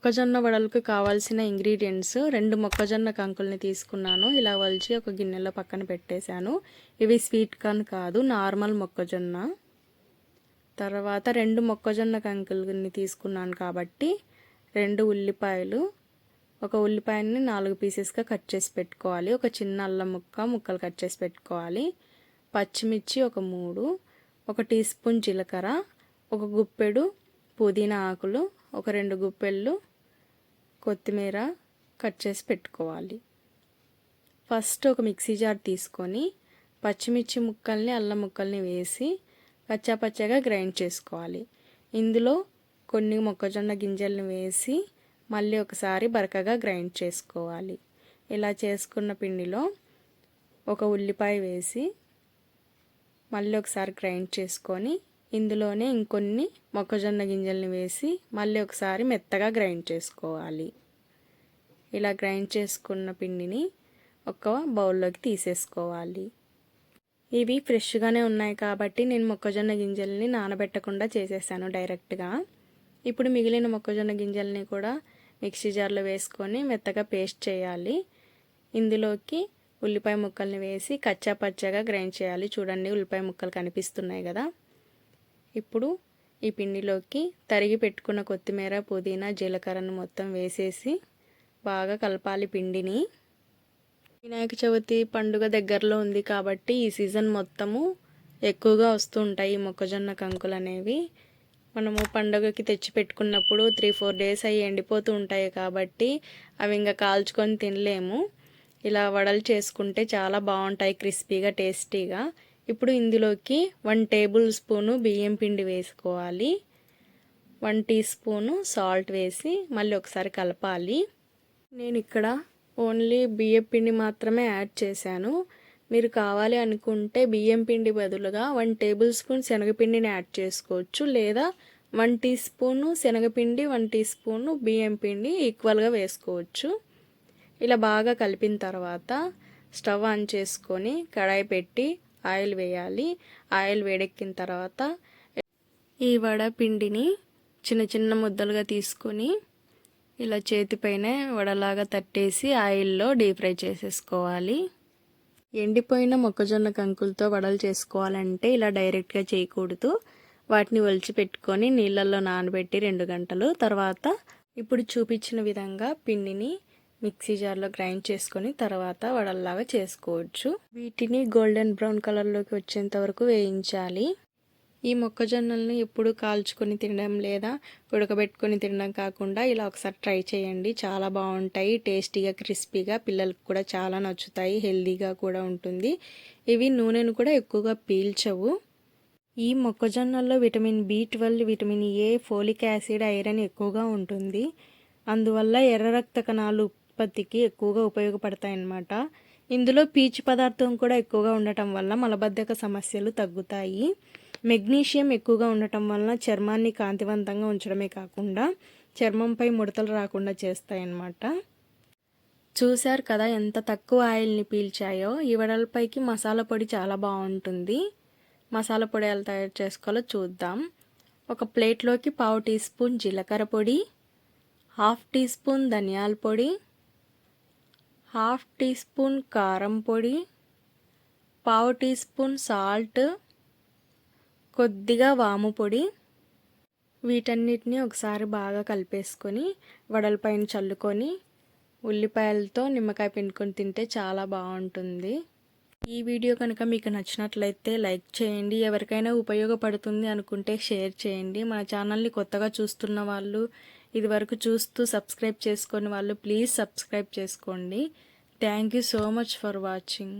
మొక్కజొన్న వడలకు కావాల్సిన ఇంగ్రీడియంట్స్ రెండు మొక్కజొన్న కంకుల్ని తీసుకున్నాను. ఇలా వలిచి ఒక గిన్నెలో పక్కన పెట్టేశాను. ఇవి స్వీట్ కార్న్ కాదు నార్మల్ మొక్కజొన్న. తర్వాత రెండు మొక్కజొన్న కంకుల్ని తీసుకున్నాను కాబట్టి రెండు ఉల్లిపాయలు. ఒక ఉల్లిపాయని నాలుగు పీసెస్గా కట్ చేసి పెట్టుకోవాలి. ఒక చిన్న అల్లం ముక్క ముక్కలు కట్ చేసి పెట్టుకోవాలి. పచ్చిమిర్చి ఒక మూడు. ఒక టీ స్పూన్ జీలకర్ర. ఒక గుప్పెడు పుదీనా ఆకులు. ఒక రెండు గుప్పెళ్ళు. కొత్తిమీర కట్ చేసి పెట్టుకోవాలి. ఫస్ట్ ఒక మిక్సీ జార్ తీసుకొని పచ్చిమిర్చి ముక్కల్ని అల్లం ముక్కల్ని వేసి పచ్చాపచ్చగా గ్రైండ్ చేసుకోవాలి. ఇందులో కొన్ని మొక్కజొన్న గింజలను వేసి మళ్ళీ ఒకసారి బరకగా గ్రైండ్ చేసుకోవాలి. ఇలా చేసుకున్న పిండిలో ఒక ఉల్లిపాయ వేసి మళ్ళీ ఒకసారి గ్రైండ్ చేసుకొని ఇందులోనే ఇంకొన్ని మొక్కజొన్న గింజల్ని వేసి మళ్ళీ ఒకసారి మెత్తగా గ్రైండ్ చేసుకోవాలి. ఇలా గ్రైండ్ చేసుకున్న పిండిని ఒక బౌల్లోకి తీసేసుకోవాలి. ఇవి ఫ్రెష్గానే ఉన్నాయి కాబట్టి నేను మొక్కజొన్న గింజల్ని నానబెట్టకుండా చేసేసాను డైరెక్ట్గా. ఇప్పుడు మిగిలిన మొక్కజొన్న గింజల్ని కూడా మిక్సీ జార్లో వేసుకొని మెత్తగా పేస్ట్ చేయాలి. ఇందులోకి ఉల్లిపాయ ముక్కల్ని వేసి కచ్చా పచ్చగా గ్రైండ్ చేయాలి. చూడండి ఉల్లిపాయ ముక్కలు కనిపిస్తున్నాయి కదా. ఇప్పుడు ఈ పిండిలోకి తరిగి పెట్టుకున్న కొత్తిమీర పుదీనా జీలకర్రను మొత్తం వేసేసి బాగా కలపాలి పిండిని. వినాయక చవితి పండుగ దగ్గరలో ఉంది కాబట్టి ఈ సీజన్ మొత్తము ఎక్కువగా వస్తూ ఉంటాయి ఈ మొక్కజొన్న కంకులు అనేవి. మనము పండుగకి తెచ్చి పెట్టుకున్నప్పుడు త్రీ ఫోర్ డేస్ అవి ఎండిపోతూ ఉంటాయి కాబట్టి అవి ఇంకా కాల్చుకొని తినలేము. ఇలా వడలు చేసుకుంటే చాలా బాగుంటాయి క్రిస్పీగా టేస్టీగా ఇప్పుడు ఇందులోకి వన్ టేబుల్ స్పూను బియ్యం పిండి వేసుకోవాలి. వన్ టీ స్పూను సాల్ట్ వేసి మళ్ళీ ఒకసారి కలపాలి. నేను ఇక్కడ ఓన్లీ బియ్యం పిండి మాత్రమే యాడ్ చేశాను. మీరు కావాలి అనుకుంటే బియ్యం పిండి బదులుగా వన్ టేబుల్ స్పూన్ శనగపిండిని యాడ్ చేసుకోవచ్చు. లేదా వన్ టీ స్పూను శనగపిండి వన్ టీ స్పూను బియ్యం పిండి ఈక్వల్గా వేసుకోవచ్చు. ఇలా బాగా కలిపిన తర్వాత స్టవ్ ఆన్ చేసుకొని కడాయి పెట్టి ఆయిల్ వేయాలి. ఆయిల్ వేడెక్కిన తర్వాత ఈ వడ పిండిని చిన్న చిన్న ముద్దలుగా తీసుకొని ఇలా చేతిపైన వడలాగా తట్టేసి ఆయిల్లో డీప్ ఫ్రై చేసేసుకోవాలి. ఎండిపోయిన మొక్కజొన్న కంకులతో వడలు చేసుకోవాలంటే ఇలా డైరెక్ట్గా చేయకూడదు. వాటిని ఒలిచి పెట్టుకొని నీళ్ళల్లో నానబెట్టి రెండు గంటలు. తర్వాత ఇప్పుడు చూపించిన విధంగా పిండిని మిక్సీ జార్లో గ్రైండ్ చేసుకొని తర్వాత వడల్లాగా చేసుకోవచ్చు. వీటిని గోల్డెన్ బ్రౌన్ కలర్లోకి వచ్చేంత వరకు వేయించాలి. ఈ మొక్కజొన్నల్ని ఎప్పుడు కాల్చుకొని తినడం లేదా ఉడకబెట్టుకొని తినడం కాకుండా ఇలా ఒకసారి ట్రై చేయండి. చాలా బాగుంటాయి. టేస్టీగా క్రిస్పీగా పిల్లలకు కూడా చాలా నచ్చుతాయి. హెల్దీగా కూడా ఉంటుంది. ఇవి నూనెను కూడా ఎక్కువగా పీల్చవు. ఈ మొక్కజొన్నల్లో vitamin B twelve vitamin A folic acid iron ఎక్కువగా ఉంటుంది. అందువల్ల ఎర్ర రక్త కణాలు ఉత్పత్తికి ఎక్కువగా ఉపయోగపడతాయన్నమాట. ఇందులో పీచు పదార్థం కూడా ఎక్కువగా ఉండటం వల్ల మలబద్ధక సమస్యలు తగ్గుతాయి. మెగ్నీషియం ఎక్కువగా ఉండటం వలన చర్మాన్ని కాంతివంతంగా ఉంచడమే కాకుండా చర్మంపై ముడతలు రాకుండా చేస్తాయన్నమాట. చూశారు కదా ఎంత తక్కువ ఆయిల్ని పీల్చాయో? ఈ వడలపైకి మసాలా పొడి చాలా బాగుంటుంది. మసాలా పొడి ఎలా తయారు చేసుకోవాలో చూద్దాం. ఒక ప్లేట్లోకి పావు టీ స్పూన్ జీలకర్ర పొడి హాఫ్ టీ స్పూన్ ధనియాల పొడి హాఫ్ టీ స్పూన్ కారం పొడి పావు టీ స్పూన్ సాల్ట్ కొద్దిగా వాము పొడి. వీటన్నిటిని ఒకసారి బాగా కలిపేసుకొని వడలపైన చల్లుకొని ఉల్లిపాయలతో నిమ్మకాయ పిండుకొని తింటే చాలా బాగుంటుంది. ఈ వీడియో కనుక మీకు నచ్చినట్లయితే లైక్ చేయండి. ఎవరికైనా ఉపయోగపడుతుంది అనుకుంటే షేర్ చేయండి. మన ఛానల్ని కొత్తగా చూస్తున్న వాళ్ళు ఇదివరకు చూస్తూ సబ్స్క్రైబ్ చేసుకోని వాళ్ళు ప్లీజ్ సబ్స్క్రైబ్ చేసుకోండి. Thank you so much for watching